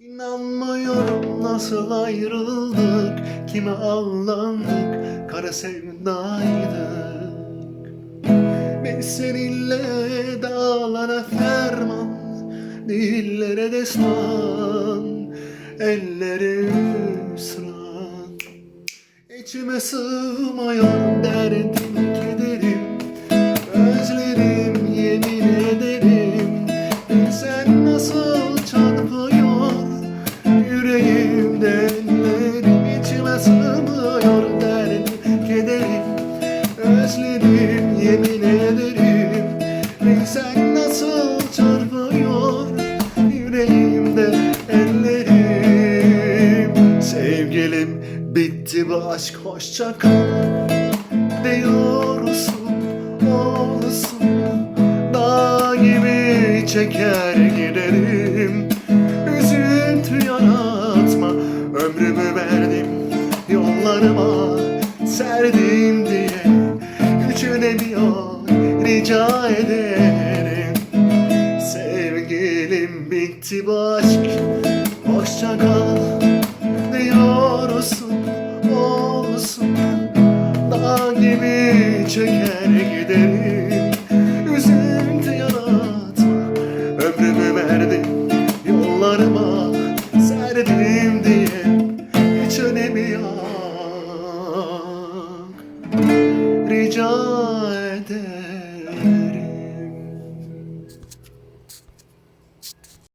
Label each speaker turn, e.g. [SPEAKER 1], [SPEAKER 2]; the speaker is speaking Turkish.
[SPEAKER 1] İnanmıyorum nasıl ayrıldık Kime aldandık Kara sevdaydık Biz seninle dağlara ferman Dillere destan Ellere hüsran. İçime sığmıyor derdim çarpıyor Yüreğimde ellerim. Sevgilim bitti bu aşk hoşça kal. Diyorsun olsun Dağ gibi çeker giderim. Üzüntü yaratma Ömrümü verdim yollarıma. Serdim diye yol rica ederim Bitti bu aşk Hoşça kal. Ne Diyorsun Olsun. Dağ gibi çeker giderim Üzüntü yarat Ömrümü verdim Yollarıma Serdim diye. Hiç önemi yok. Rica ederim.